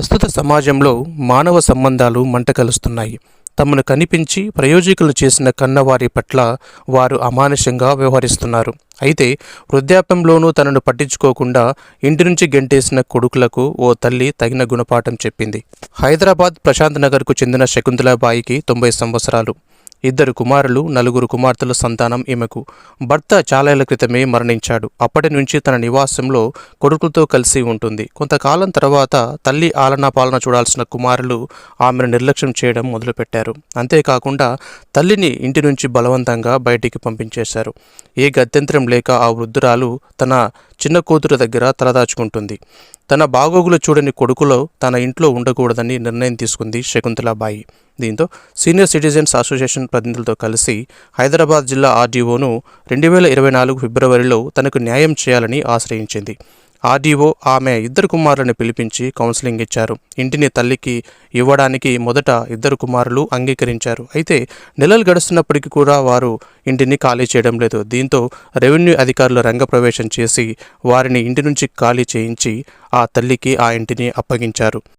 ప్రస్తుత సమాజంలో మానవ సంబంధాలు మంట కలుస్తున్నాయి తమను కనిపించి ప్రయోజకులు చేసిన కన్నవారి పట్ల వారు అమానుషంగా వ్యవహరిస్తున్నారు. అయితే వృద్ధాప్యంలోనూ తనను పట్టించుకోకుండా ఇంటి నుంచి గెంటేసిన కొడుకులకు ఓ తల్లి తగిన గుణపాఠం చెప్పింది. హైదరాబాద్ ప్రశాంత్ నగర్కు చెందిన శకుంతలాబాయికి తొంభై సంవత్సరాలు. ఇద్దరు కుమారులు నలుగురు కుమార్తెల సంతానం ఈమెకు. భర్త చాలేళ్ళ క్రితమే మరణించాడు. అప్పటి నుంచి తన నివాసంలో కొడుకులతో కలిసి ఉంటుంది. కొంతకాలం తర్వాత తల్లి ఆలనా పాలన చూడాల్సిన కుమారులు ఆమెను నిర్లక్ష్యం చేయడం మొదలుపెట్టారు. అంతేకాకుండా తల్లిని ఇంటి నుంచి బలవంతంగా బయటికి పంపించేశారు. ఏ గత్యంతరం లేక ఆ వృద్ధురాలు తన చిన్న కూతురు దగ్గర తలదాచుకుంటుంది. తన బాగోగులు చూడని కొడుకులో తన ఇంట్లో ఉండకూడదని నిర్ణయం తీసుకుంది శకుంతలాబాయి. దీంతో సీనియర్ సిటిజన్స్ అసోసియేషన్ ప్రతినిధులతో కలిసి హైదరాబాద్ జిల్లా ఆర్డీఓను రెండు వేల ఇరవై నాలుగు ఫిబ్రవరిలో తనకు న్యాయం చేయాలని ఆశ్రయించింది. ఆర్డీఓ ఆమె ఇద్దరు కుమారులను పిలిపించి కౌన్సిలింగ్ ఇచ్చారు. ఇంటిని తల్లికి ఇవ్వడానికి మొదట ఇద్దరు కుమారులు అంగీకరించారు. అయితే నెలలు గడుస్తున్నప్పటికీ కూడా వారు ఇంటిని ఖాళీ చేయడం లేదు. దీంతో రెవెన్యూ అధికారులు రంగప్రవేశం చేసి వారిని ఇంటి నుంచి ఖాళీ చేయించి ఆ తల్లికి ఆ ఇంటిని అప్పగించారు.